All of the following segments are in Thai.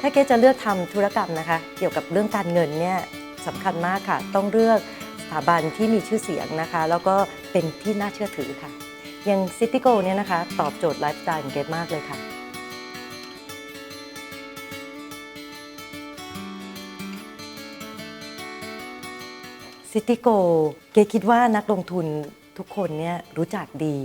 ถ้าเกจะเลือกทำธุรกรรมนะคะ เกี่ยวกับเรื่องการเงินเนี่ยสำคัญมากค่ะ ต้องเลือกสถาบันที่มีชื่อเสียงนะคะ แล้วก็เป็นที่น่าเชื่อถือค่ะ อย่างซิติโกเนี่ยนะคะ ตอบโจทย์ไลฟ์สไตล์ของเกตมากเลยค่ะซิติโกเกคิดว่านักลงทุนทุกคนเนี่ยรู้จักดี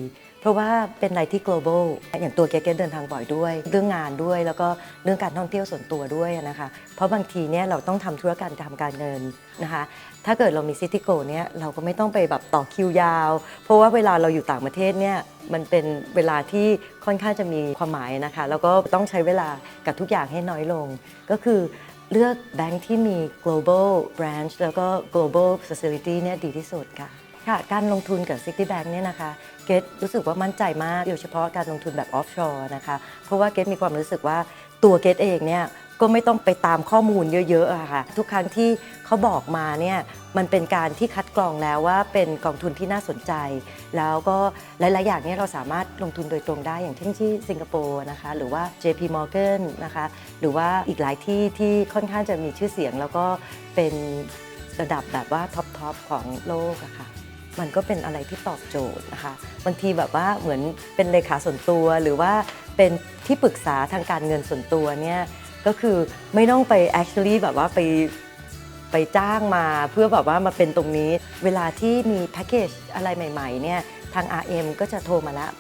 เพราะว่าเป็นอะไรที่ global อย่างตัวเกเกเดินทางบ่อยด้วย เรื่องงานด้วยแล้วก็เรื่องการท่องเที่ยวส่วนตัวด้วยนะคะ เพราะบางทีเนี่ยเราต้องทำธุรการทำการเงินนะคะ ถ้าเกิดเรามีซิติโกเนี่ยเราก็ไม่ต้องไปแบบต่อคิวยาว เพราะว่าเวลาเราอยู่ต่างประเทศเนี่ยมันเป็นเวลาที่ค่อนข้างจะมีความหมายนะคะ แล้วก็ต้องใช้เวลากับทุกอย่างให้น้อยลง ก็คือเลือกแบงค์ที่มี global branch แล้วก็ global facility เนี่ยดีที่สุดค่ะ ค่ะการลงทุนกับ City Bank เนี่ยนะคะ เกตรู้สึกว่ามั่นใจมากโดยเฉพาะการลงทุนแบบ offshore นะคะ เพราะว่าเกตมีความรู้สึกว่าตัวเกตเองเนี่ยก็ไม่ต้องไปตามข้อมูลเยอะๆอะค่ะ ทุกครั้งที่เขาบอกมาเนี่ยมันเป็นการที่คัดกรองแล้วว่าเป็นกองทุนที่น่าสนใจ แล้วก็หลาย ๆ อย่างเนี่ยเราสามารถลงทุนโดยตรงได้อย่างเช่นที่สิงคโปร์นะคะหรือว่า JP Morgan นะคะหรือว่าอีกหลายที่ที่ค่อนข้างจะมีชื่อเสียง แล้วก็เป็นระดับแบบว่าท็อปทอปของโลกอะค่ะ มันก็เป็นอะไรที่ตอบโจทย์นะคะบางทีแบบว่าเหมือนเป็นเลขาส่วนตัวหรือว่าเป็นที่ปรึกษาทางการเงินส่วนตัวเนี่ยก็คือไม่ต้องไป actually แบบว่าไปไปจ้างมาเพื่อแบบว่ามาเป็นตรงนี้ เวลาที่มีแพ็กเกจอะไรใหม่ๆเนี่ยทาง RM ก็จะโทรมาแล้ว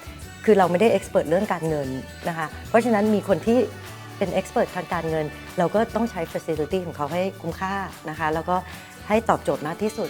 คือเราไม่ได้ expert เรื่องการเงินนะคะเพราะฉะนั้นมีคนที่เป็น expert ทางการเงิน เราก็ต้องใช้ facility ของเขาให้คุ้มค่านะคะแล้วก็ให้ตอบโจทย์มากที่สุด